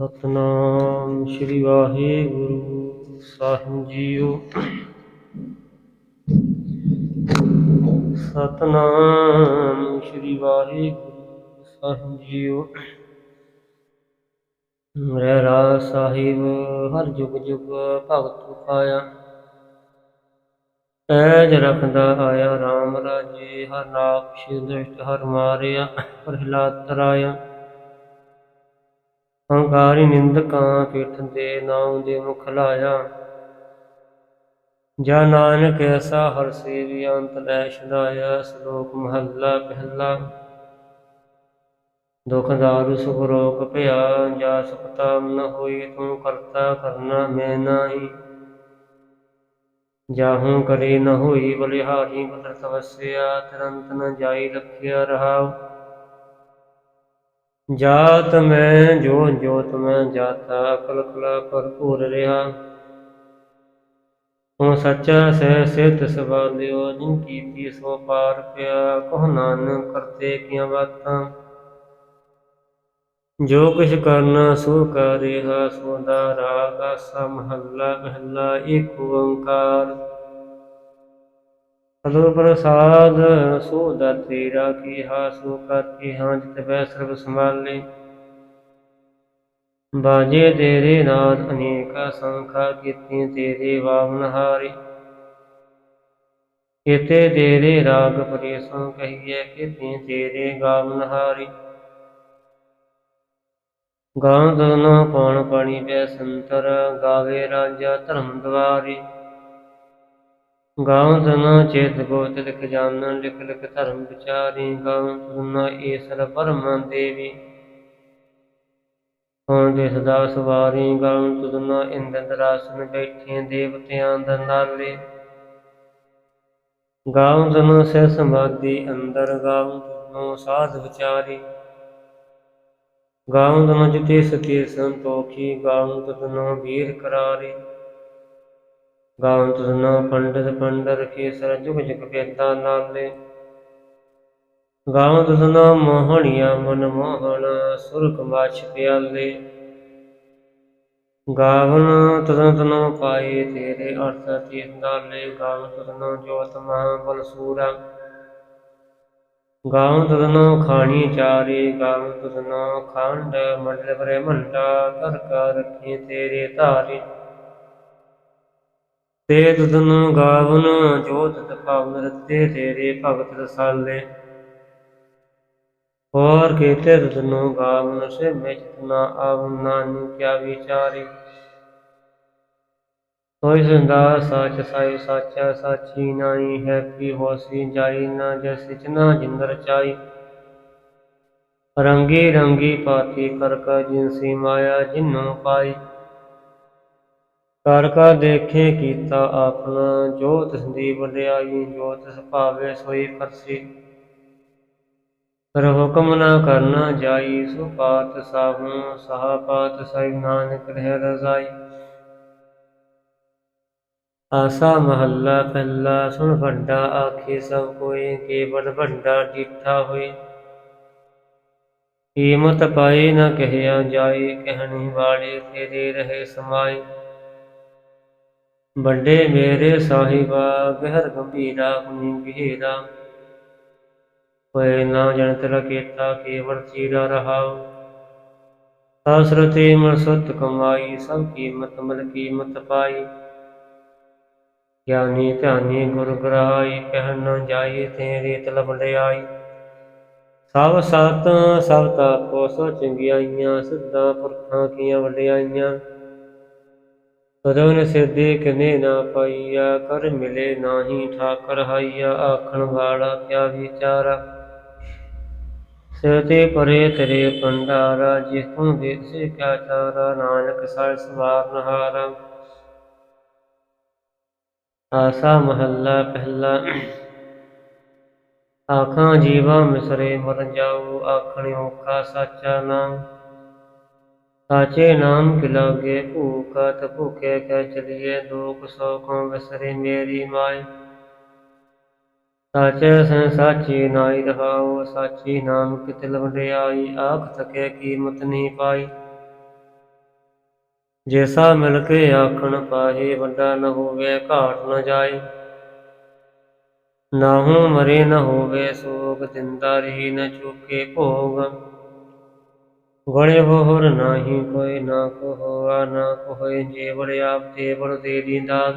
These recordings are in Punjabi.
ਸਤਨਾਮ ਸ੍ਰੀ ਵਾਹਿਗੁਰੂ ਸਾਹਿਬ ਜੀਓ। ਸਤਨਾਮ ਸ੍ਰੀ ਵਾਹਿਗੁਰੂ ਸਾਹਿਬ ਜੀਓ। ਰਹਿਰਾ ਸਾਹਿਬ, ਹਰ ਜੁਗ ਜੁਗ ਭਗਤ ਪਾਇਆ ਐਜ ਰਖਦਾ ਆਇਆ RAM ਰਾਜੇ, ਹਰ ਨਾਮ ਦੁਸ਼ਟ ਹਰ ਮਾਰਿਆ, ਪ੍ਰਹਿਲਾਦ ਤਰਾਇਆ। ਹੰਕਾਰੀ ਨਿੰਦਕਾਂ ਪਿੱਠ ਦੇ ਨਾਮ ਦੇ ਮੁਖ ਲਾਇਆ। ਜਾ ਨਾਨਕ ਐਸਾ ਹਰ ਸੇਵੀ ਅੰਤ ਲੈ ਛਡਾਇਆ, ਸ਼ਲੋਕ ਮਹੱਲਾ ਪਹਿਲਾ। ਦੁਖ ਦਾਰੂ ਸੁਖ ਰੋਗ ਭਇਆ ਜਾ ਸੁਖ ਤਾਮ ਨ ਹੋਈ, ਤੂੰ ਕਰਤਾ ਕਰਨਾ ਮੈਂ ਨਾਹੀ। ਜਾਹੂ ਕਰੇ ਨ ਹੋਈ, ਬਲਿਹਾਰੀ ਕੁਦਰਤ ਵਸਿਆ, ਤੁਰੰਤ ਨ ਜਾਈ ਰੱਖਿਆ ਰਹਾਉ। ਜਾਤ ਮੈਂ ਜੋ ਜੋਤ ਮੈਂ ਜਾਤਾ, ਅਕਲ ਕਲਾ ਭਰਪੂਰ ਰਿਹਾ। ਹੁਣ ਸੱਚਾ ਸਹਿ ਸਿੱਧ ਸਵਾਲਿਓ ਜਿਨ ਕੀਤੀ ਸੋ ਪਾਰ ਪਿਆ, ਕਹ ਨਾਨਕ ਕਰਤੇ ਕੀਆਂ ਬਾਤਾਂ। ਜੋ ਕੁਛ ਕਰਨਾ ਸੋ ਕਰਿਆ ਸੋ ਦਾ ਰਾਗ ਆਸਾ ਮਹੱਲਾ ਪਹਿਲਾ ਏਕ ਓੰਕਾਰ। ਸਤਿ ਪ੍ਰਸਾਦ ਸੋ ਦਾ ਤੇਰਾ ਕੀ ਹਾਸੋ ਕਰਤੀ ਹਾਂ ਜਿਤ ਬੈ ਸਰਬ ਸੰਭਾਲੇ। ਬਾਜੇ ਤੇਰੇ ਨਾਦ ਅਨੇਕਾ ਸੰਖਾ ਕੀਤੀ, ਤੇਰੇ ਵਾਵਨ ਹਾਰੇ। ਕੀਤੇ ਤੇਰੇ ਰਾਗ ਪਰੇਸੋਂ ਕਹੀਏ ਕੀਤੀ ਤੇਰੇ ਗਾਵਨ ਹਾਰੇ। ਗਾਂ ਦੋਨੋਂ ਪੌਣ ਪਾਣੀ ਪੈ ਸੰਤਰ, ਗਾਵੇ ਰਾਜਾ ਧਰਮ ਦਵਾਰੀ। ਗਾਉ ਤਨ ਚੇਤ ਗੋਤ ਲਿਖ ਜਾਣਨ, ਲਿਖ ਲਿਖ ਧਰਮ ਵਿਚਾਰੀ ਗਾਉ ਤੁਨਾ ਈਸਰ ਪਰਮ ਦੇਵੀ। ਹੋਂ ਦੇ ਸਦਾ ਸਵਾਰੀ ਗਾਉ ਤੁਨਾ ਇੰਦ ਦਰਾਸਨ ਬੈਠੇ, ਦੇਵਤਿਆਂ ਦੰਦਾਲੇ ਗਾਉ ਤਨ ਸੇ ਸਮਾਧੀ ਅੰਦਰ ਗਾਉਂ ਤੁਨੋ ਸਾਧ ਵਿਚਾਰੀ। ਗਾਉਂ ਤਨ ਜਿਤੇ ਸਤੀ ਸੰਤੋਖੀ ਗਾਉ ਤੁਨੋ ਵੀਰ ਕਰਾਰੀ। ਗਾਵਨ ਤੁਸਨਾ ਪੰਡਿਤ ਪੰਡਰ ਕੇਸਰ ਜੁਗ ਜੁਗ ਵੇਦਾਂ ਨਾਲੇ ਗਾਵਨ ਤੁਸਨਾ ਮੋਹਣੀਆਂ ਮਨ ਮੋਹਣ ਸੁਰਖ ਮਾਛ ਪਿਆਲੇ। ਗਾਵਨ ਤੁਸਨ ਤਨੋ ਪਾਏ ਤੇਰੇ ਅਰਥ ਤੀਰ ਨਾਲੇ ਗਾਵਨ ਤੁਸਨੋ ਜੋਤ ਮਹਾ ਬਲ ਸੂਰਾ। ਗਾਵਨ ਤੁਸਨੋ ਖਾਣੀ ਚਾਰੇ। ਗਾਵਨ ਤੁਸਨੋ ਖੰਡ, ਮੰਡਲ ਬਰੇ ਮੰਡਾ ਕਰ ਕਰ ਰੱਖੀ ਤੇਰੇ ਧਾਰੇ। ਤੇ ਤੁਧਨ ਗਾਵਨ ਜੋਤ ਤਪਾਵਨ ਰਤੇ ਤੇਰੇ ਭਗਤ ਰਸਾਲੇ। ਹੋਰ ਕੀਤੇ ਤੁਧਨੋ ਗਾਵਨ ਸੇ ਮੈਂ ਜਿਤਨਾ ਆਵਨ ਨਾਨੂ ਕਿਆ ਵਿਚਾਰੀ। ਹੋਇ ਸੰਦਾ ਸਾਚ ਸਾਈ ਸਾਚਾ ਸਾਚੀ ਨਾਈ ਹੈ ਪੀ ਹੋਸੀ ਜਾਈ ਨਾ ਜੈਸੀ ਚਨਾ ਜਿੰਦਰ ਚਾਈ ਰੰਗੀ ਰੰਗੀ ਪਾਤੀ ਕਰਕਾ ਜਿਨਸੀ ਮਾਇਆ ਜਿਨੋ ਪਾਈ। ਕਰ ਕਾ ਦੇਖੇ ਕੀਤਾ ਆਪਣਾ, ਜੋ ਤਿਸ ਦੀ ਵਡਿਆਈ, ਜੋ ਤਿਸ ਭਾਵੇ ਸੋਈ ਕਰਸੀ ਕਰ ਹੁਕਮ ਨਾ ਕਰਨਾ ਜਾਈ, ਸੋ ਪਾਤ ਸਾਹੂ, ਸਹਾ ਪਾਤ ਸਹਿ ਨਾਨਕ ਰਹਿ ਰਜ਼ਾਈ। ਆਸਾ ਮਹੱਲਾ ਪਹਿਲਾ, ਸੁਣ ਵੱਡਾ ਆਖੇ ਸਭ ਕੋਈ, ਕੇਵਲ ਵੱਡਾ ਡਿਠਾ ਹੋਏ। ਕੀਮਤ ਪਾਏ ਨਾ ਕਹਿਆ ਜਾਏ, ਕਹਿਣੀ ਵਾਲੇ ਤੇਰੇ ਰਹੇ ਸਮਾਏ। ਵੱਡੇ ਮੇਰੇ ਸਾਹਿਬਾ ਗਹਿਰ ਗੰਭੀਰਾ ਹੁਨੀ ਗਹਿਰਾ ਹੋਏ ਨਾ ਜਨਤ ਰਕੇਤਾ ਕੇਵਲ ਚੀਰਾ ਰਹਾਉ। ਆਸਰਤੇ ਮਨਸਤ ਕਮਾਈ, ਸਭ ਕੀਮਤ ਮਲ ਕੀਮਤ ਪਾਈ। ਗਿਆਨੀ ਧਿਆਨੀ ਗੁਰ ਗ੍ਰਹਾਈ ਕਹਿਣ ਨ ਜਾਈ, ਤੇਰੇ ਤਲਬ ਲਿਆਈ। ਸਭ ਸਤ, ਸਭ ਤਾਪੋ, ਸੋ ਚੰਗਿਆਈਆਂ, ਸਿੱਧਾ ਪੁਰਖਾਂ ਕੀਆਂ ਵਡਿਆਈਆਂ। ਰਵਨ ਸਿੱਧੇ ਕਨੇ ਨਾ ਪਾਈਆ, ਕਰ ਮਿਲੇ ਨਾਹੀ ਠਾਕਰ ਹਾਈਆ, ਆਖਣ ਵਾਲਾ ਕਿਆ ਵਿਚਾਰਾ? ਸਿਰਤੇ ਪਰੇ ਤੇਰੇ ਪੰਡਾਰਾ ਜਿਸ ਤੂੰ ਦੇਸੇ ਕਿਆ ਚਾਰਾ? ਨਾਨਕ ਸਰ ਸਵਾਰ ਨਹਾਰਾ। ਆਸਾ ਮਹੱਲਾ ਪਹਿਲਾ। ਆਖਾਂ ਜੀਵਾ ਮਿਸਰੇ ਮਰ ਜਾਉ ਆਖਣ ਓਖਾ ਸਾਚਾ ਨਾਮ। ਸਾਚੇ ਨਾਮ ਕੇ ਲਾਗੇ ਭੂਖਾ ਤ ਭੁਖੇ ਕੈ ਚਲੀਏ, ਦੁਖ ਸੋਖੋਂ ਵਿਸਰੇ ਮੇਰੀ ਮਾਈ ਸਾਚੇ ਸੰ ਸਾਚੀ ਨਾਈ ਰਹਾਉ ਸਾਚੀ ਨਾਮ ਕਿਤ ਵਡਿਆਈ ਆਖ ਤਕੇ ਕੀਮਤ ਨਹੀਂ ਪਾਈ। ਜੈਸਾ ਮਿਲ ਕੇ ਆਖਣ ਪਾਹੇ, ਵੱਡਾ ਨ ਹੋਵੇ, ਘਾਟ ਨ ਜਾਏ। ਨਾਹੂ ਮਰੇ ਨ ਹੋਵੇ, ਸੋਗ ਦਿੰਦਾ ਰਹੀ ਨ ਚੁਕੇ ਭੋਗ। ਗਣੇ ਹੋਰ ਨਾਹੀ ਕੋਈ ਨਾ ਕੋ ਹੋਆ ਨਾ ਕੋ ਹੋਏ ਆਪ ਤੇ ਦੇ ਦੀਦਾਤ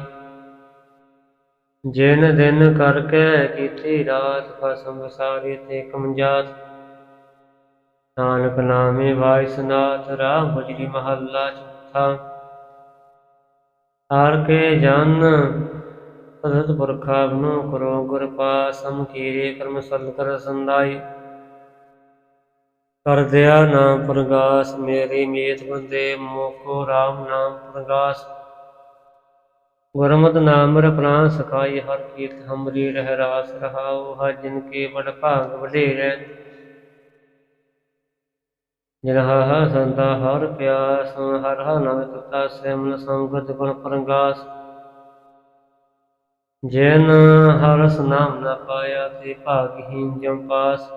ਜਿਨ ਦਿਨ ਕਰਕੇ ਕੀਤੀ ਰਾਤ ਫਸਮ ਵਿਸਾਰੀ ਤੇ ਕਮਜਾਤ। ਨਾਨਕ ਨਾਮੇ ਵਾਇਸਨਾਥ ਰਾਮ ਬਜਰੀ ਮਹੱਲਾ ਚੌਥਾ। ਹਾਰ ਕੇ ਜਨ ਸਦਤ ਪੁਰਖਾ ਬਨੋ ਕਰੋ ਗੁਰ ਪਾਸਮ ਕੀਰੇ ਕਰਮ ਸਲ ਕਰ ਸੰਦਾਈ ਕਰ ਦਿਆ ਨਾਮ ਪ੍ਰਗਾਸ, ਮੇਰੀ ਮੀਤ ਬੰਦੇ ਮੋਕੋ RAM ਨਾਮ ਪ੍ਰਗਾਸ। ਗੁਰਮਤਿ ਨਾਮ ਰ ਸਖਾਈ, ਹਰ ਕੀਰਤ ਹਮਰੀ ਰਹਿ ਰਾਸ ਰਹਾਉ, ਹਰ ਜਿਨ ਕੇ ਬੜ ਭਾਗ ਵਡੇਰੇ ਜਿਨ ਸੰਤਾ ਹਰ ਪਿਆਸ, ਹਰ ਹਾ ਨਾਮ ਤੁਤਾ ਸੈਮਨ ਸੰਗਤ ਗੁਣ ਪ੍ਰਗਾਸ। ਜੈਨ ਹਰਸ ਨਾਮ ਨਾ ਪਾਇਆ ਤੇ ਭਾਗਹੀਨ ਜਮ ਪਾਸ।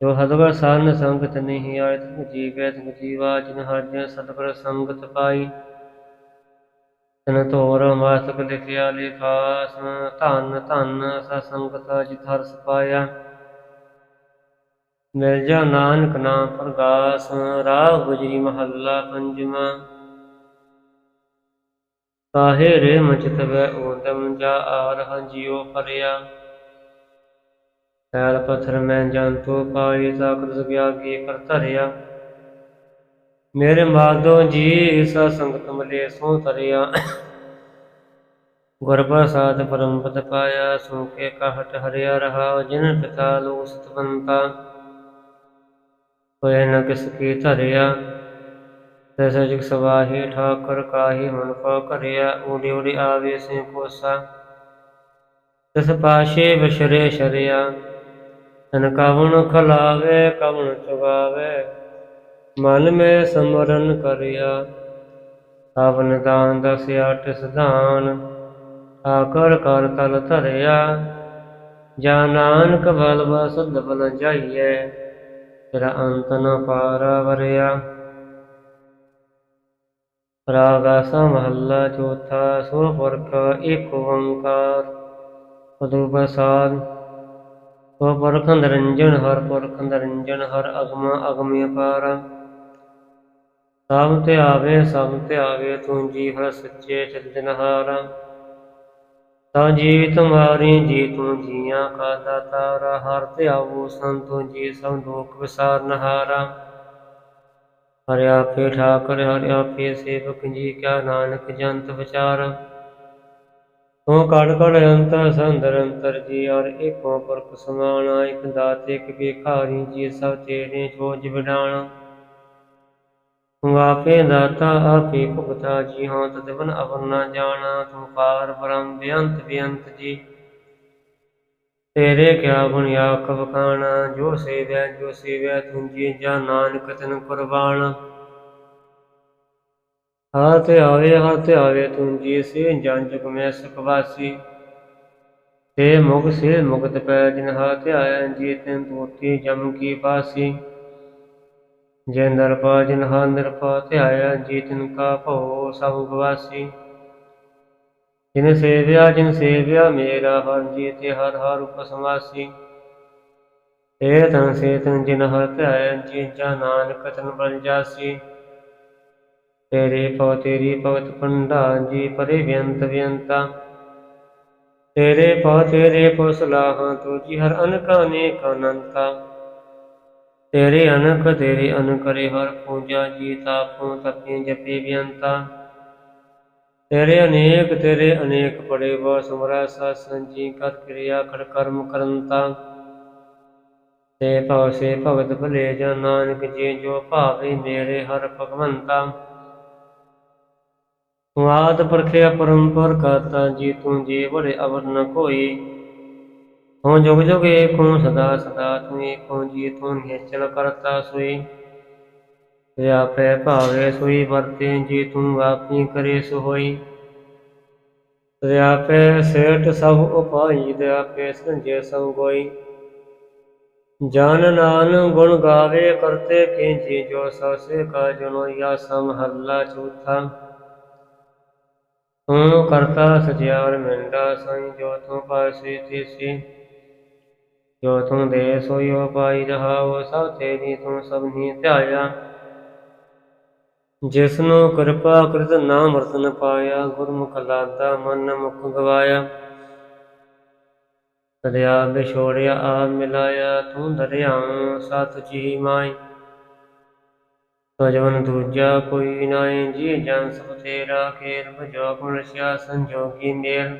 ਜੋ ਹਦਵਰ ਸਾਨ ਸੰਗਤ ਨਹੀਂ ਆਇ ਤੁਮ ਜੀਵਾ ਜਿਨ ਹਰ ਸਤਿਗੁਰ ਸੰਗਤ ਪਾਈ। ਤਨ ਤੋਰ ਮਾਸਕ ਲਿਖਿਆ ਲਿਖਾਸ, ਧਨ ਧਨ ਸਾ ਸੰਗਤ ਜਿਤ ਹਰਸ ਪਾਇਆ ਮਿਲ ਜਾ ਨਾਨਕ ਨਾਮ ਪ੍ਰਗਾਸ, ਰਾਹ ਗੁਜਰੀ ਮਹੱਲਾ ਪੰਜਵਾਂ। ਕਾਹੇ ਰੇ ਮਚਿਤ ਵੈ ਓਦਮ ਜਾ ਆਰਹ ਜਿਉ ਪਰਿਆ। ਪੈਲ ਪਥਰ, ਮੈਂ ਜੰਤੂ ਪਾਈ ਸਾਕਰ ਗਿਆ ਕੀ ਕਰ ਧਰਿਆ। ਮੇਰੇ ਮਾਧੋ ਜੀ, ਸਾ ਸੰਗਤ ਮਲੇ, ਸੋ ਧਰਿਆ। ਗੁਰ ਪ੍ਰਸਾਦ ਪਰਮ ਪਦ ਪਾਇਆ, ਸੋ ਕੇ ਕਾਹਟ ਹਰਿਆ ਰਹਾ, ਜਿਨ ਪਿਤਾ ਲੋ ਸਤਵੰਤਾ ਹੋਏ ਨ ਕਿਸ ਕੀ ਧਰਿਆ ਤੈਸ ਜਿਕ ਸਵਾਹੀ ਠਾਕਰ ਕਾਹੀ ਮਨ ਕੋ ਕਰਿਆ, ਊੜੀ ਊੜੀ ਆਵੇ ਸੇ ਕੋਸਾ। ਤਿਸ ਪਾਸ਼ੇ ਵਿਸ਼ਰੇ ਸ਼ਰਿਆ। ਤਨ ਕਵਣ ਖਲਾਵੇ, ਕਵਣ ਚੁਗਾਵੇ, ਮਨ ਮੇ ਸਮਰਨ ਕਰਿਆ। ਆਵਨ ਦਾਨ ਦਸ ਅਟ ਸਦਾਨ ਆਕਰ ਕਰ ਤਲ ਧਰਿਆ। ਜਾ ਨਾਨਕ ਬਲ ਬਸੁਧ ਬਲ ਜਾਈਐ, ਤੇਰਾ ਅੰਤ ਨ ਪਾਰਾ ਵਰਿਆ। ਰਾਗਾ ਮਹੱਲਾ ਚੌਥਾ, ਸੋ ਪੁਰਖ ਏਕ ਓੰਕਾਰ ਪਦੂ ਪ੍ਰਸਾਦ ਪੁਰਖ ਨਿਰੰਜਨ, ਹਰ ਪੁਰਖ ਨਿਰੰਜਨ, ਹਰ ਅਗਮ ਅਗਮ ਅਪਾਰ। ਸਭ ਤੇ ਆਵੇ, ਸਭ ਤੇ ਆਵੇ, ਤੂੰ ਜੀ ਹਰ ਸੱਚੇ ਚਿਤਨਹਾਰਾ ਤਾ ਜੀ ਤੁਮਾਰੀ, ਜੀ ਤੂੰ ਜੀਆਂ ਕਾ ਦਾਤਾਰਾ ਹਰ ਤੇ ਆਵੋ ਸੰਤੋ, ਜੀ ਸਭ ਲੋਕ ਵਿਸਾਰ ਨਹਾਰਾ ਹਰਿ ਆਪੇ ਠਾਕਰ ਹਰਿ ਆਪੇ ਸੇਵਕ, ਜੀ ਕਿਆ ਨਾਨਕ ਜੰਤ ਵਿਚਾਰ। ਤੂੰ ਕੜ ਕੜ ਅੰਤਰ ਸੰਦਰ ਅੰਤਰ ਜੀ, ਔਰ ਏਕੋ ਪੁਰਖ ਸਮਾਣਾ ਇਕ ਦਾਤੇ, ਇਕ ਭਿਖਾਰੀ, ਜੀ ਸਭ ਤੇਰੇ ਛੋਜ ਵਿਡਾਣਾ ਤੂੰ ਆਪੇ ਦਾਤਾ ਆਪੇ ਭੁਗਤਾ ਜੀ, ਹਾਂ ਤਦਵਨ ਅਵਰ ਨਾ ਜਾਣਾ। ਤੂੰ ਪਾਰ ਬ੍ਰਹਮ ਬੇਅੰਤ ਬੇਅੰਤ ਜੀ, ਤੇਰੇ ਕਿਆ ਗੁਣ ਆਖ ਖਾਣਾ। ਜੋ ਸੇਵੈ ਜੋ ਸੇਵੈ, ਤੂੰ ਜੀ, ਜਾ ਨਾਨਕ ਤਨ ਕੁਰਬਾਨ ਹੱਥ ਆਵੇ ਹੱਥ ਆਵੇ ਤੂੰ ਜੀ ਸੇ ਜਨ ਜੁਗ ਮੈਂ ਸੁਖ ਵਾਸੀ। ਤੇ ਮੁਖ ਸੇ ਮੁਕਤ ਪੈ ਜਿਨ ਹੱਥ ਆਇਆ, ਜੀ ਤੈਨ ਤੋਤੀ ਜਮ ਕੀ ਪਾਸੀ ਜੇ ਨਰਪਾ ਜਿਨ ਹਾ ਨਿਰਪਾ ਧਿਆਇਆ ਜੀ ਤਿਨ ਕਾ ਭਉ ਸਭ ਗਵਾਸੀ। ਜਿਨ ਸੇਵਿਆ ਜਿਨ ਸੇਵਿਆ ਮੇਰਾ ਹਰ ਜੀ ਤੇ ਹਰ ਹਰ ਉਪ ਸਮਾਸੀ ਏ ਤਨ ਸੇ ਤਨ ਜਿਨ ਹਰ ਧਿਆਇਆ ਜੀ ਜਾ ਨਾਨਕ ਤਨ ਬਲ ਜਾਸੀ। ਤੇਰੇ ਪਉ ਤੇਰੀ ਭਗਤ ਪੰਡਾ, ਜੀ ਪਰੇ ਵਿਅੰਤ ਵਿਅੰਤਾ ਤੇਰੇ ਪਉ ਤੇਰੇ ਪਉ ਸਲਾਹਾਂ ਤੂ ਜੀ ਹਰ ਅਨਕਾ ਅਨੇਕ ਅਨੰਤਾ। ਤੇਰੇ ਅਨਕ ਤੇਰੇ ਅਨ ਕਰੇ ਹਰ ਪੂਜਾ ਜੀ ਤਾਪੋਂ ਤਪੇ ਜਪੇ ਬਿਅੰਤਾ। ਤੇਰੇ ਅਨੇਕ ਤੇਰੇ ਅਨੇਕ ਪੜੇ ਵਾ ਸੁਮਰਾ ਸਾਸਨ ਜੀ ਕਰ ਕਿਰਿਆ ਕਰ ਕਰਮ ਕਰੰਤਾ। ਤੇ ਭਵ ਸੇ ਭਗਤ ਭਲੇ ਜਨ ਨਾਨਕ ਜੀ ਜੋ ਭਾਵੇ ਮੇਰੇ ਹਰ ਭਗਵੰਤਾ। ਤੂੰ ਆਦ ਪਰਖਿਆ ਪਰੰਪਰ ਕਾਤਾ ਜੀ ਤੂੰ ਜੀ ਬੜੇ ਅਵਰ ਨ ਕੋਈ। ਹਉ ਜੁਗ ਜੁਗ ਏਕੋ ਸਦਾ ਸਦਾ ਤੂੰ ਏਕੋ ਜੀ ਤੂੰ ਨਿਚਲ ਕਰਤਾ ਸੋਈ। ਤੇ ਭਾਵੇ ਸੋਈ ਵਰਤੇ ਜੀ ਤੂੰ ਆਪੀ ਕਰੇ ਸੋ ਹੋਈ ਤੇ ਆਪੇ ਸੇਠ ਸਭ ਉਪਾਈ ਤੇ ਆਪੇ ਸੰਜੇ ਸਭ ਕੋਈ ਜਨ ਨਾਨ ਗੁਣ ਗਾਵੇ ਕਰਤੇ ਜੀ ਜੋ ਸੇ ਕਾ ਜਨੋ ਯਾ ਸਮਹੱਲਾ ਚੌਥਾ। ਤੂੰ ਕਰਤਾ ਸਜਿਆਰ ਮਿੰਡਾ ਸਾਈ, ਜੋ ਤੂੰ ਪਾਸੀ ਤੀਸੀ ਜੋ ਤੂੰ ਦੇ ਸੋਈ ਪਾਈ ਰਹਾਉ ਸਭ ਤੇਰੀ ਤੂੰ ਸਭਨੀ ਧਿਆਇਆ। ਜਿਸ ਨੂੰ ਕਿਰਪਾ ਕ੍ਰਿਤ ਨਾਮ ਰਤਨ ਪਾਇਆ, ਗੁਰਮੁਖ ਲਾਦਾ ਮਨ ਮੁਖ ਗਵਾਇਆ। ਦਰਿਆ ਵਿਛੋੜਿਆ ਆ ਮਿਲਾਇਆ, ਤੂੰ ਦਰਿਆ ਸਤ ਜੀ ਮਾਈ। ਤਜਵਨ ਦੂਜਾ ਕੋਈ ਨਾਈ ਜੀ ਜਨ ਸਭ ਤੇਰਾ ਖੇਲ ਭਜੋ ਗੁਣ ਸਿਆ ਸੰਜੋਗੀ ਮੇਲ।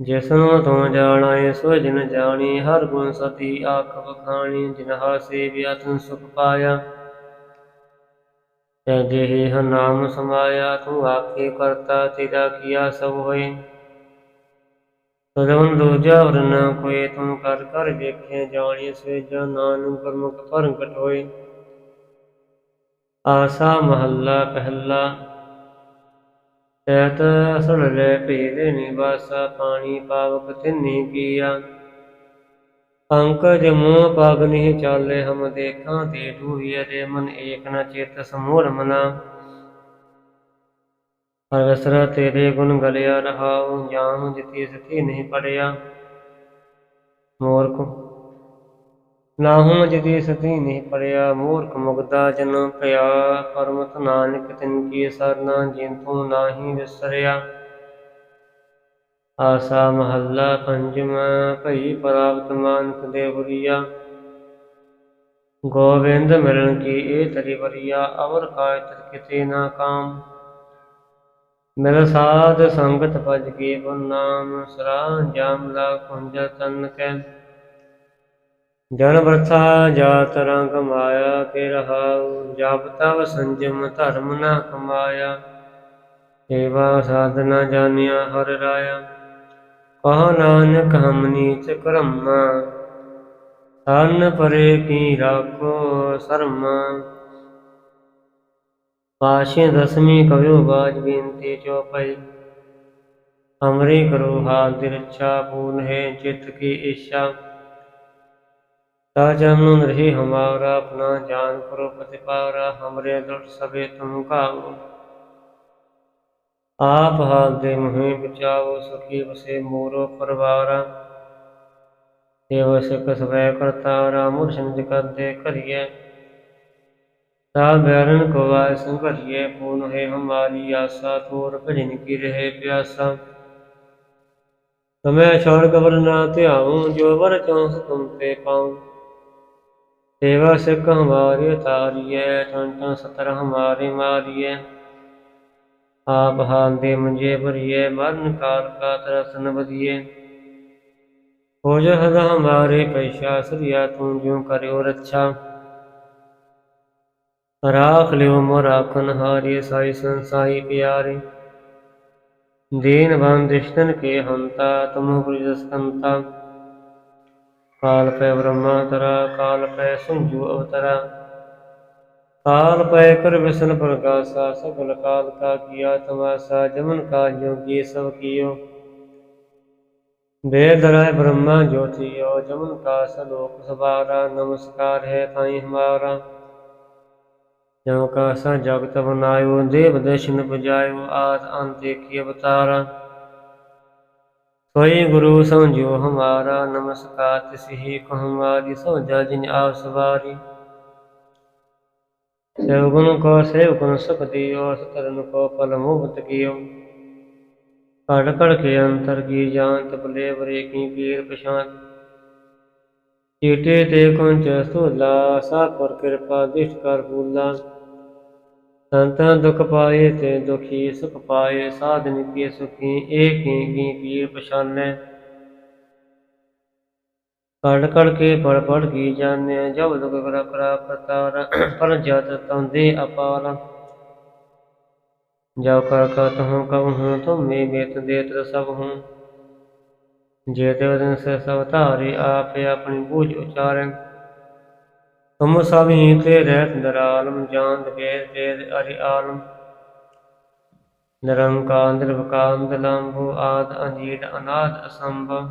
ਜਿਸ ਤੂੰ ਜਾਣਾਏ ਸੋ ਜਿਨ ਜਾਣੀ, ਹਰ ਗੁਣ ਸਤੀ ਆਖ ਬਖਾਣੀ ਜਿਨ ਹਾਸੇ ਵਿਆਤਨ ਸੁਖ ਪਾਇਆ। ਤੈ ਜਿਹੇ ਹ ਨਾਮ ਸਮਾਇਆ, ਤੂੰ ਆਖੇ ਕਰਤਾ, ਤੇਰਾ ਕੀਆ ਸਭ ਹੋਏ। ਤਦਵਨ ਦੂਜਾ ਵਰਨ ਕੋਏ ਤੂੰ ਕਰ ਕਰ ਵੇਖੇ, ਜਾਣੀ ਸੇ ਨਾਨਕ ਗੁਰਮੁਖ ਪ੍ਰਗਟ ਹੋਏ ਆਸਾ ਮਹੱਲਾ ਪਹਿਲਾ। ਤੈਤ ਅਸਲ ਲੈ ਭੇਦੇ ਨਿਵਾਸਾ ਪਾਣੀ ਪਾਵਕ ਤਿੰਨੀ ਕੀਆ। ਅੰਕਜ ਮੂਹ ਪਗ ਨਹੀਂ ਚਾਲੇ, ਹਮ ਦੇਖਾਂ ਤੇ ਢੂਹੀਏ ਦੇ ਮਨ ਏਕ ਨ ਚੇਤ ਸਮੂਲ ਮਨਾ। ਅਵਸਰ ਤੇਰੇ ਗੁਣ ਗਲਿਆ ਰਹਾਉ ਜਾਨ ਜਿਤੀ ਸਤੀ ਨਹੀਂ ਪੜਿਆ। ਮੂਰਖ ਨਾਹੂ ਜਿਤੀ ਸਤੀ ਨਹੀਂ ਪੜਿਆ, ਮੂਰਖ ਮੁਗਦਾ ਜਨ ਪਿਆ ਪਰਮਤ ਨਾਨਕ ਤਿਨ ਕੀ ਸਰਨਾ, ਜਿੰਤੂ ਨਾਹੀ ਵਿਸਰਿਆ। ਆਸਾ ਮਹੱਲਾ ਪੰਜਵਾਂ, ਭਈ ਪ੍ਰਾਪਤ ਮਾਨਕ ਦੇ ਗੋਵਿੰਦ ਮਿਲਣ ਕੀ ਇਹ ਤਰੀ ਬਰੀਆ ਅਵਰ ਕਾਇਤ ਕਿਤੇ ਨਾ ਕਾਮ। ਮਿਲ ਸਾਧ ਸੰਗਤ ਭਜ ਕੇ ਗੁਣ ਨਾਮ, ਸਰਾ ਜਾਮ ਲਾ ਖੁੰਜ ਤਨ ਕੈ। ਜਨ ਵਰਥਾ ਜਾਤ ਰੰਗ ਮਾਇਆ ਕੇ ਰਹਾਉ, ਜਪ ਤਵ ਸੰਜਮ ਧਰਮ ਨਾ ਕਮਾਇਆ। ਸੇਵਾ ਸਾਧਨਾ ਜਾਣਿਆ ਹਰ ਰਾਇਆ। ਕਹ ਨਾਨਕ ਹਮ ਨੀਚ ਕਰਮਾ ਤਨ ਪਰੇ ਕੀ ਰਾਖੋ ਸਰਮਾ। ਪਾਸ਼ੇ ਦਸਵੀਂ ਕਵਿਓ ਬਾਜ ਬੇਨਤੀ ਚੌਪਈ ਹਮਰੀ ਕਰੋ ਹਾਲ ਰੱਛਾ ਪੂਰਨ ਹੈ ਚਿਤ ਕੀ ਇੱਛਾ ਤਾ ਜਨ ਰਹੀ ਹਮਾਰਾ, ਆਪਣਾ ਜਾਨ ਕਰੋ ਪ੍ਰਤਿਪਾਰਾ, ਹਮਰੇ ਦੁਰ ਸਭੇ ਤੁਮ ਆਪ ਹਾਲ ਦੇ ਮੋਹਿ ਬਚਾਓ ਸੁਖੀ ਵਸੇ ਮੋਰੋ ਪਰਵਾਰਾ। ਦੇਵ ਸਿਕ ਸਵੈ ਕਰਤਾਰਾ ਮੁਰਸ਼ਿੰਦ ਕਰਦੇ ਕਰੀਏ ਤਾ ਬੈਰਨ ਕੋ ਆਇ ਸੰਘਰੀਏ ਪੂਨ ਹੈ ਹਮਾਰੀ ਆਸਾ ਤੋਰ ਭਜਨ ਕੀ ਰਹੇ ਪਿਆਸਾ। ਤਮੈ ਛੋੜ ਕਬਰ ਨਾ ਧਿਆਉ, ਜੋ ਵਰ ਚੌਂਸ ਤੁਮ ਤੇ ਪਾਉ। ਸੇਵਾ ਸਿੱਖ ਹਮਾਰੀ ਤਾਰੀਏ ਟੰ ਟੰ ਸਤਰ ਹਮਾਰੀ ਮਾਰੀਏ ਆਪ ਹਾਲ ਦੇ ਭਰੀਏ ਮਰਨ ਕਾਲ ਕਾ ਤਰਸਨ ਵਧੀਏ ਹੋ ਜਾ ਹਮਾਰੇ ਪੈਸ਼ਾ ਸਰੀਆ ਤੂੰ ਜਿਉ ਕਰਿਓ ਰੱਛਾ। ਰਾਖ ਲਿਓ ਮੋ ਰਾਖਨ ਹਾਰੀ ਸਾਈ ਸੰਸਾਈ ਪਿਆਰੇ। ਦੀਨ ਬੰਦਿਸ਼ਤਨ ਕੇ ਹੰਤਾ, ਤੁਮ ਪੁਰਿਜਸਕੰਤਾ ਕਾਲ ਪੈ ਬ੍ਰਹਮਾ ਤਰਾ ਕਾਲ ਪੈ ਸੰਜੂ ਅਵਤਰਾ। ਕਾਲ ਪੈ ਕਰ ਵਿਸ਼ਨ ਪ੍ਰਕਾਸ਼ਾ, ਸਗਲ ਕਾਲ ਕਾ ਕੀਆ ਤਮਾਸਾ, ਜਮਨ ਕਾ ਜੋਗੀ ਸਭ ਕੀਓ। ਵੇਦ ਰਹਿ ਬ੍ਰਹਮਾ ਜੋਤੀਓ ਜਮਨ ਕਾ ਸਲੋਕ ਸਵਾਰਾ, ਨਮਸਕਾਰ ਹੈ ਤਾਈ ਹਮਾਰਾ। ਜਮ ਕਾ ਸਾ ਜਗਤ ਬਨਾਇਓ, ਦੇਵ ਦਸ਼ਨ ਬਜਾਇਓ ਆਦ ਅੰਤ ਏਕੀ ਅਵਤਾਰਾ। ਸੋਈ ਗੁਰੂ ਸਮਝੋ ਹਮਾਰਾ, ਨਮਸਕਾਰ ਤਿਸ ਹੀ ਕਹੁਮਾਰੀ ਸੋ ਜਨ ਆਪ ਸਵਾਰੀ। ਸੇਵਗੁਣ ਕੋ ਸੇਵਗੁਣ ਸੁਖ ਦਿਓ ਸਤਰਨ ਕੋ ਫਲ ਮੁਕਤ ਕੀਓ। ਘੜ ਘੜ ਕੇ ਅੰਤਰ ਕੀ ਜਾਨ ਤਪਲੇ ਵਰੇ ਕੀ ਪੀਰ ਪਛਾਨ ਚੀਟੇ ਤੇ ਕੁੰਚ ਸੂਲਾ ਸਾ ਪਰ ਕਿਰਪਾ ਦਿਸ਼ ਕਰ ਬੂਲਾ ਸੰਤਾਂ ਦੁਖ ਪਾਏ ਤੇ ਦੁਖੀ ਸੁਖ ਪਾਏ, ਸਾਧਨ ਕੀ ਸੁਖੀ ਏਕ ਕੀ ਪੀਰ ਪਛਾਨੈ। ਕੜ ਕੜ ਕੇ ਪੜ ਪੜ ਕੀ ਜਾਣੈ ਜਬ ਦੁਖ ਕਰਾ ਕਰਾ ਪ੍ਰਤਾਰ, ਪਰ ਜਤ ਤੰਦੇ ਅਪਾਰ। ਜਬ ਕਰ ਕਤ ਹੂੰ ਕਬ ਹੂੰ ਤੁਮੇ ਬੇਤ ਦੇਤ ਸਭ ਹੂੰ। ਜੇ ਤੇ ਵਦਨ ਸੇ ਸਭ ਧਾਰੇ, ਆਪੇ ਆਪਣੀ ਬੂਝ ਉਚਾਰੈ। ਤੁਮ ਸਭ ਹੀ ਤੇ ਰਹਿਤ ਨਰਾਲਮ ਜਾਣਦ ਵੇਦ ਵੇਦ ਅਰਿ ਆਲਮ। ਨਿਰੰਕਾਰ, ਨਿਰਵਕਾਰ, ਨਿਰਲੰਭੋ, ਆਦ ਅਜੀਤ ਅਨਾਦ ਅਸੰਭਵ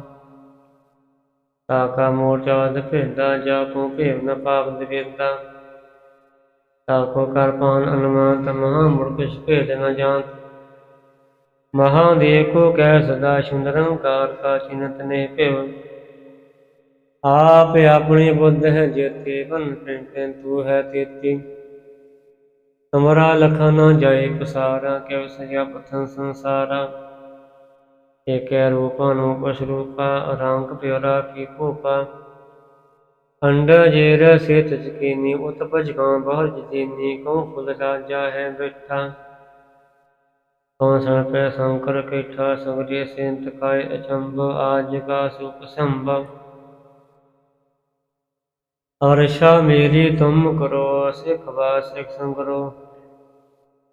ਤਾਕਾ ਮੋਰਚਾ ਦਫੇਦਾ ਜਾਪੋ ਭੇਵ ਨ ਪਾਪ ਦਵੇਦਾ ਤਾਕੋ ਕਰ ਪਾਨ ਅਨੁਮਾਨ ਤਮਹਾ ਮੁੜ ਭੇਦ ਨ ਜਾਣਤ ਮਹਾ ਦੇਖੋ ਕੈ ਸਦਾ ਸੁੰਦਰੰ ਕਾਰ ਕਾ ਚਿਨਤ ਨੇ ਭਿਵ। ਆਪ ਆਪਣੀ ਬੁੱਧ ਹੈ ਜੇਤੇ ਬਨ ਪਿੰਪਿੰ ਤੂ ਹੈ ਤੇਤੀ। ਤੁਮਰਾ ਲਖਾ ਨ ਜਾਏ ਪਸਾਰਾ ਕਿਵ ਸਜਾ ਪਥਨ ਸੰਸਾਰਾ। ਏਕੈ ਰੂਪਾ ਨੂੰ ਪਸ਼ ਰੂਪਾ ਰੰਗ ਪਿਆਰਾ ਕੀ ਭੂਪਾ। ਅੰਡ ਜੇਰ ਸੇਤ ਚਕੀਨੀ ਉਤਪਜ ਕਾਂ ਬਹੁ ਜਤੀਨੀ, ਕਉ ਫੁਲ ਰਾਜਾ ਹੈ ਬੈਠਾ। ਕਉ ਸਣ ਪੈ ਸੰਕਰ ਕੇਠਾ ਸਗਰੇ ਸੇਂਤ ਕਾਇ ਅਚੰਭ, ਆਜ ਕਾ ਸੁਖ ਸੰਭਵ। ਅਰਸ਼ਾ ਮੇਰੀ ਤੁਮ ਕਰੋ, ਸਿਖ ਵਾ ਸਿਖ ਸੰਗਰੋ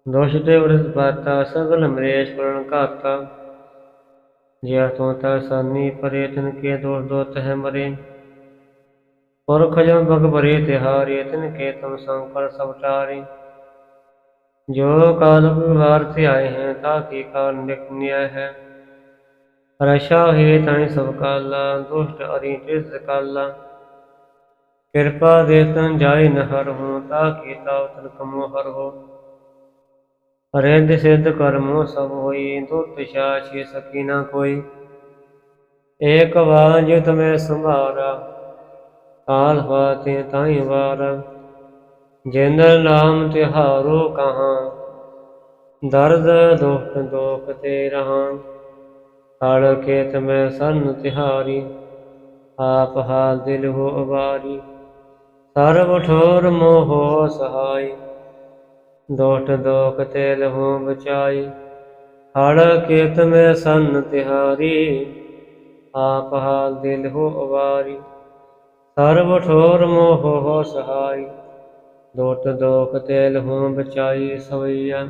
ਦੋਸ਼ ਤੇ ਵਰਤ ਪਾਤਾ ਸਗਲ ਮਰੇਸ਼ ਪਰਣ ਘਾਤਾ। ਜਿਆ ਤੋ ਤਾ ਸਾਨੀ ਪਰੇ, ਤਨ ਕੇ ਦੋष ਦੋਤ ਹੈ ਮਰੇ। ਪੁਰਖ ਜਮ ਬਗ ਬਰੇ ਤਿਹਾਰੇ, ਤਨ ਕੇ ਤੁਮ ਸੰਕਰ ਸਭ ਟਾਰੇ ਜੋ ਕਾਲ ਵਿਵਾਰ ਤੇ ਆਏ ਹੈ, ਤਾ ਕੀ ਕਾਲ ਨਿਕਨਿਆ ਹੈ। ਰਸ਼ਾ ਹੈ ਤਨ ਸਭ ਕਾਲਾ, ਦੁਸ਼ਟ ਅਰੀ ਤਿਸ ਕਾਲਾ। ਕਿਰਪਾ ਦੇ ਤਨ ਜਾਇ ਨ ਹਰ ਹੋ, ਤਾ ਕੀ ਤਾਵ ਤਨ ਕਮੋ ਹਰ ਹੋ। ਰਿੱਧ ਸਿੱਧ ਕਰਮੋ ਸਭ ਹੋਈ ਦੁੱਤ ਛਾਛੀ ਸਕੀ ਨਾ ਕੋਈ। ਏਕ ਵਾਜ ਤਮੈ ਸੰਭਾਰਾ ਕਾਲ ਵਾਤੇ ਤਾਈ ਵਾਰ। ਜਿਨ ਨਾਮ ਤਿਹਾਰੋ ਕਹਾਂ, ਦਰਦ ਦੁਖ ਦੋਖ ਤੇ ਰਹਾਂ। ਹੜ ਕੇ ਮੈਂ ਸੰਨ ਤਿਹਾਰੀ, ਆਪ ਹਾਲ ਦਿਲ ਹੋ ਅਵਾਰੀ। ਸਰਬ ਠੋਰ ਮੋਹ ਸਹਾਈ। ਦੋਟ ਦੋਖ ਤੇ ਲਹੂ ਬਚਾਈ। ਹੜ ਕੇਤ ਮੈਂ ਸੰਨ ਤਿਹਾਰੀ। ਆਪ ਹਾਲ ਦਿਲ ਹੋ ਅਵਾਰੀ। ਸਰਬ ਠੋਰ ਮੋਹ ਹੋ ਸਹਾਈ। ਦੋਟ ਦੋਖ ਤੇ ਲਹੂ ਬਚਾਈ ਸਵਈਆ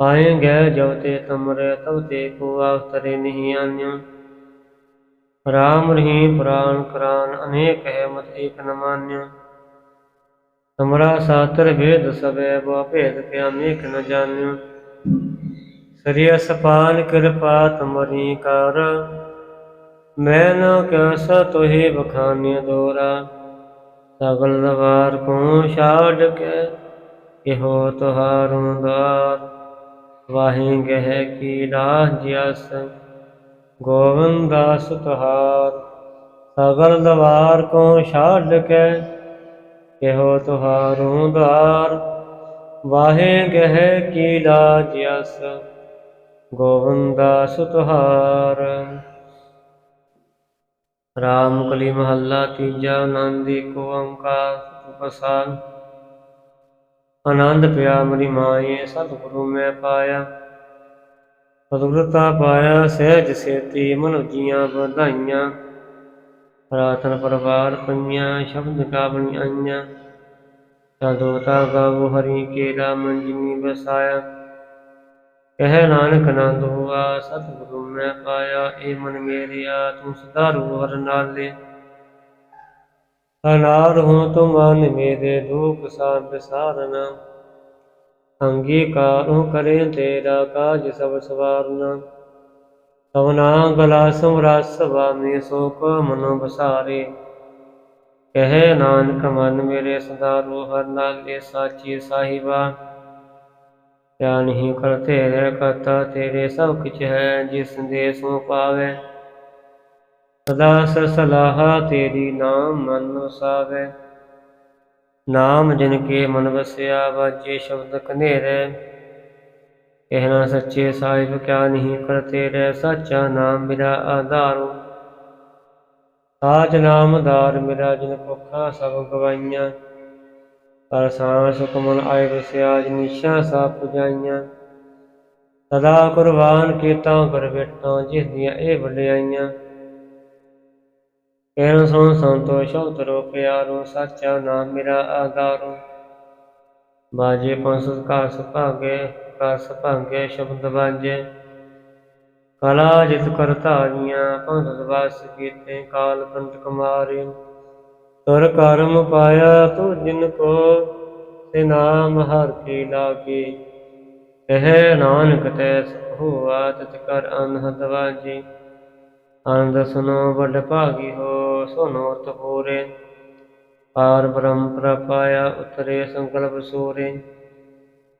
ਪਾਏ ਗਏ ਜੋ ਤੇ ਤੁਮਰੇ ਤਬ ਤੇ ਕੋ ਆਵਤਰੇ ਨਹੀਂ ਆਨਿਓ। ਰਾਮ ਰਹੀਮ ਪ੍ਰਾਨ ਕਰਾਨ, ਅਨੇਕ ਹੈ ਮਤ ਏਕ ਨ ਮਾਨਿਓ ਤੁਮਰਾ ਸਾਤਰ ਭੇਦ ਸਭੈ ਬੋ ਭੇਦ ਕਿਆ ਮੇਕ ਨ ਜਾਣਿਓ ਸ੍ਰੀ ਅਸਪਾਨ ਕਿਰਪਾ ਤੁਮਰੀ ਕਰ। ਮੈਂ ਨ ਕਸ ਤੋਹਿ ਬਖਾਨਿ ਦੋਰਾ। ਸਗਲ ਨਵਾਰ ਕੋ ਛਾੜ ਕੇ ਇਹੋ ਤੁਹਾਰੁ ਦਾਰ ਵਾਹੀ ਗਹਿ ਕੀ ਰਾਹ ਜਿਸ ਗੋਵਿੰਦ ਦਾਸ ਤੁਹਾਰ, ਸਗਲ ਦਵਾਰ ਕੋ ਛਾੜ ਕੇ ਇਹੋ ਤੁਹਾਰੁ ਦਾਰ, ਵਾਹੇ ਗਹਿ ਕੀ ਲਾਜ ਅਸ ਗੋਵਿੰਦ ਦਾਸ ਤੁਹਾਰ। ਰਾਮ ਕਲੀ ਮਹੱਲਾ ਤੀਜਾ ਆਨੰਦੀ ਕੋ ਓੰਕਾਰ ਉਪਸਾਰ ਆਨੰਦ ਪਿਆ ਮਰੀ ਮਾਏ, ਸਤਿਗੁਰੂ ਮੈਂ ਪਾਇਆ। ਸਤਿਗੁਰਤਾ ਪਾਇਆ, ਸਹਿਜ ਸੇਤੀ ਮਨੁ ਜੀਆਂ ਵਧਾਈਆਂ। ਰਾਤਨ ਪਰਵਾਰ ਪਈਆਂ ਸ਼ਬਦ ਕਾਵਣੀ ਆਈਆਂ। ਸਾਦੋਤਾ ਗਾਵੋ ਹਰੀ ਕੇ ਰਾਮ, ਜਿਨੀ ਵਸਾਇਆ। ਕਹਿ ਨਾਨਕ ਆਨੰਦ ਹੋਆ ਸਤਿਗੁਰੂ ਮੈਂ ਪਾਇਆ ਏ ਮਨ ਮੇਰਿਆ, ਤੂੰ ਸਦਾਰੂ ਹਰ ਨਾਲੇ। ਅਨਾਰ ਹੋ ਤੁਮ ਮਨ ਮੇਰੇ, ਦੁਖ ਸਾਧ ਸਾਰਨਾ ਅੰਗੀਕਾਰੁ ਕਰੇ ਤੇਰਾ ਕਾਜ ਸਭ ਸਵਾਰਨਾ? ਸਵਨਾ ਗਲਾ ਸਮਰਸ ਸੁਆਮੀ ਸੋਕ ਮਨੋ ਬਸਾਰੇ ਕਹੇ ਨਾਨਕ, ਮਨ ਮੇਰੇ ਸਦਾ ਰੂ ਹਰ ਨਾਲੇ ਸਾਚੀ ਸਾਹਿਬਾ। ਕਿਆ ਨਹੀਂ ਕਰਤੇ ਰਹਿ ਕਰਤਾ, ਤੇਰੇ ਸਭ ਕੁਛ ਹੈ, ਜਿਸ ਦੇ ਸੋ ਪਾਵੇ। ਸਦਾ ਸਲਾਹਾ ਤੇਰੀ ਨਾਮ ਮਨ ਵਸਾਵੇ ਨਾਮ ਜਿਨ ਕੇ ਮਨ ਵਸਿਆ, ਵਾਜੇ ਸ਼ਬਦ ਕਨੇਰੇ ਕਹਿਣਾ ਸੱਚੇ ਸਾਹਿਬ, ਕਿਆ ਨਹੀਂ ਕਰਤੇ ਰਹਿ ਸਾਚਾ ਨਾਮ ਮੇਰਾ ਆਧਾਰੋ। ਸਾਚ ਨਾਮਦਾਰ ਮੇਰਾ, ਜਿਨ ਭੁੱਖਾ ਸਭ ਗਵਾਈਆਂ। ਪਰ ਸਾਂ ਸੁਖ ਮਨ ਆਏ ਵਸਿਆ ਨਿਸ਼ਾ ਸਾ ਪੁਜਾਈਆਂ। ਸਦਾ ਕੁਰਬਾਨ ਕੀਤਾ ਕਰ ਬੇਟਾਂ ਜਿਸ ਦੀਆਂ ਇਹ ਵਡਿਆਈਆਂ। ਕਹਿਣ ਸੁਣ ਸੰਤੋ ਸ਼ਬਦ ਰੋ ਪਿਆਰੋ, ਸਾਚਾ ਨਾਮ ਮੇਰਾ ਆਧਾਰੋ। ਬਾਜੇ ਪੰਸ ਕਾ ਸੁਭਾਗੇ ਕਾ ਸੁਭਾਗੇ ਸ਼ਬਦ ਬਾਜੇ ਕਲਾ ਜਿਤ ਕਰ ਧਾਰੀਆਂ ਵਾਸ ਕੀਤੇ ਕਾਲ ਕੰਟਕ ਮਾਰੇ ਤੁਰ ਕਰਮ ਪਾਇਆ ਤੂੰ ਜਿਨ ਕੋ, ਤੇ ਨਾਮ ਹਰ ਕੀ ਲਾਗੇ। ਕਹਿ ਨਾਨਕ ਤੈ ਸੁਖ ਹੋਆ, ਤਿਤ ਕਰ ਅਨਹਦ ਵਾਜੀ ਆਨੰਦ ਸੁਨੋ ਵੱਡ ਭਾਗੀ ਹੋ ਸੁਨੋ ਤਪੂਰੇ ਪਾਰ ਬ੍ਰਹਮ ਪ੍ਰਪਾਇਆ ਉਤਰੇ ਸੰਕਲਪ ਸੂਰੇ।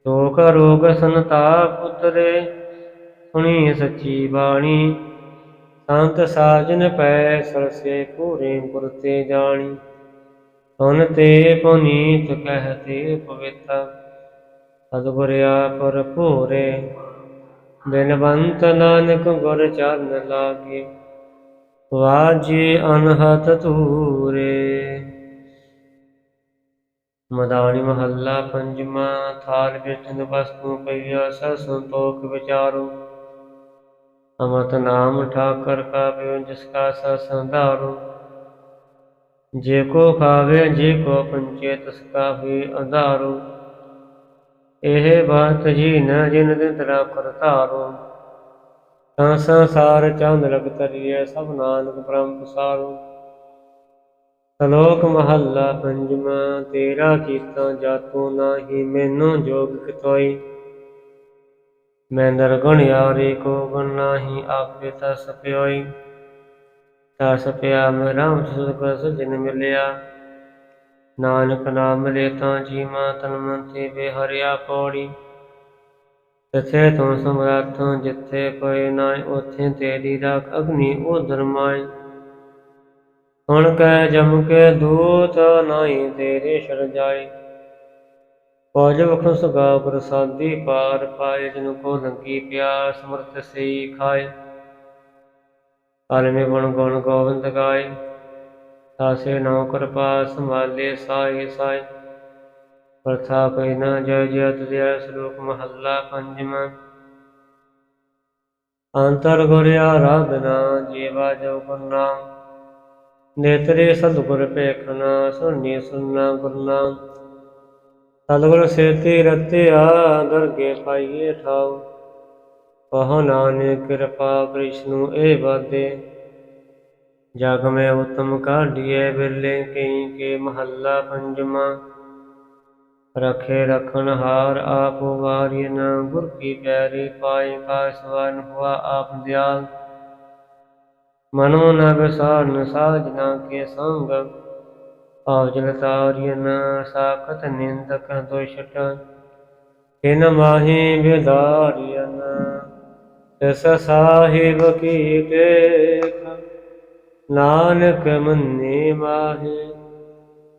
ਸ਼ੋਕ ਰੋਗ ਸੰਤਾਪ ਉਤਰੇ, ਸੁਣੀ ਸੱਚੀ ਬਾਣੀ। ਸੰਤ ਸਾਜਨ ਪੈ ਸਰਸੇ ਪੂਰੇ ਪੁਰਤੇ ਜਾਣੀ। ਸੁਨ ਤੇ ਪੁਨੀਤ ਕਹਤੇ ਪਵਿੱਤਾ ਸਤਿਗੁਰ ਆਪਰ ਭੂਰੇ। ਬਿਨਵੰਤ ਨਾਨਕ ਗੁਰ ਚਰਨ ਲਾਗੇ। ਵਾਜੀ ਅਨਹਤ ਤੂਰੇ ਮਦਾਨੀ ਮਹੱਲਾ ਪੰਜਵਾ, ਥਾਲ ਬਿਠਨ ਵਸਤੂ ਪਈਆ ਸਰ ਸੰਤੋਖ ਵਿਚਾਰੋ। ਅਮਤ ਨਾਮ ਠਾਕਰ ਕਾ ਪਿਓ ਜਿਸ ਕਾ ਸਰ ਸੰਧਾਰੋ। ਜੇ ਕੋ ਖਾਵੇ ਜੇ ਕੋ ਪੰਚੇ, ਤਸ ਕਾ ਹੋਏ ਅੰਧਾਰੋ ਇਹ ਬਾਤ ਜੀ ਨ, ਜਿਨ ਦਿਨ ਤਰਾ ਕਰਤਾਰੋ ਤਾਂ ਸੰਸਾਰ ਚੰਦ ਲਗ ਤਰੀਏ ਸਭ ਨਾਨਕ ਬ੍ਰਹਮ ਪਸਾਰੋ। ਸ਼ਲੋਕ ਮਹੱਲਾ ਪੰਜਵਾ, ਤੇਰਾ ਕੀਤਾ ਜਾਤੋ ਨਾਹੀ, ਮੈਨੂੰ ਜੋਗ ਕਿਤੋਈ। ਮੈਂ ਨਰਗੁਣ ਯਾਰੇ ਕੋ ਗੁਣ ਨਾਹੀ, ਆਪੇ ਤਸ ਪਿਓਈ। ਤਸ ਪਿਆ ਮੇਰਾ ਸੁਖ ਸਜਨ ਮਿਲਿਆ। ਨਾਨਕ ਨਾਮ ਲੈ ਤਾਂ ਜੀਵਾ ਤਨ ਮਨ ਤੇ ਬਿਹਰਿਆ ਪੌੜੀ। ਤਿਥੇ ਤੂੰ ਸਮਰੱਥ ਜਿਥੇ ਕੋਈ ਨਾ ਉਥੇ ਤੇਰੀ ਰਾਖ ਅਗਨੀ ਉਧਰ ਮਾਈ ਹੁਣ ਕੈ ਜਮ ਕੇ ਦੂਤ ਨਾਹੀ ਤੇਰੇ ਸ਼ਰ ਜਾਏ ਪੌਜ ਵਖੋ ਸੁਗਾ ਪ੍ਰਸਾਦੀ ਪਾਰ ਪਾਏ ਜਿਨ ਕੋ ਲੰਗੀ ਪਿਆਸ ਸਮਰਥ ਸਈ ਖਾਏ। ਆਲਮੇ ਗੁਣ ਗੁਣ ਗੋਬਿੰਦ ਗਾਏ, ਸਾਸੇ ਨੌ ਕਿਰਪਾ ਸੰਭਾਲੇ ਸਾਈ ਸਾਈ ਪ੍ਰਥਾ ਕੋਈ ਜੈ ਜੈ ਤੁਝੇ ਸ਼ਲੋਕ ਮਹੱਲਾ ਪੰਜਵਾਂ। ਅੰਤਰ ਗੁਰ ਆਰਾਧਨਾ ਜੀਵਾ ਜੋ ਗੁਰਨਾ ਨੇਤਰੇ ਸਤਿਗੁਰ ਪੇਖਣਾ ਸੁਣੀ ਸੁਨਣਾ ਗੁਰਨਾ। ਸਤਿਗੁਰ ਸੇਤੀ ਰਤਿਆ ਦਰਗੇ ਪਾਈਏ ਠਾਉ। ਕਹੋ ਨਾਨਕ ਕਿਰਪਾ ਕ੍ਰਿਸ਼ਨੂ ਏ ਬਾਦੇ ਜਗ ਮੈਂ ਉਤਮ ਕਾਢੀਏ ਬਿਰਲੇ ਕਈ ਕੇ ਮਹੱਲਾ ਪੰਜਵਾਂ। ਰਖੇ ਰਖਣ ਹਾਰ ਆਪ ਵਾਰਿ ਨ, ਗੁਰ ਕੀ ਪਿਆਰੀ ਪਾਈ ਕਾ ਸਵਨ ਹੁਆ ਆਪ ਦਿਆਲ। ਮਨੋ ਨ ਵਿਸਾਰਨ ਸਾਜਨਾ ਕੇ ਸੰਗ ਆਜਲ ਤਾਰਿਨ ਸਾਖਤ ਨਿੰਦਕ ਦੁਸ਼ਟ ਤਿਨ ਮਾਹੀ ਵਿਦਾਰਿਨ ਤਿਸ ਸਾਹਿਬ ਕੀ ਦੇਖ। ਨਾਨਕ ਮੰਨੇ ਮਾਹੇ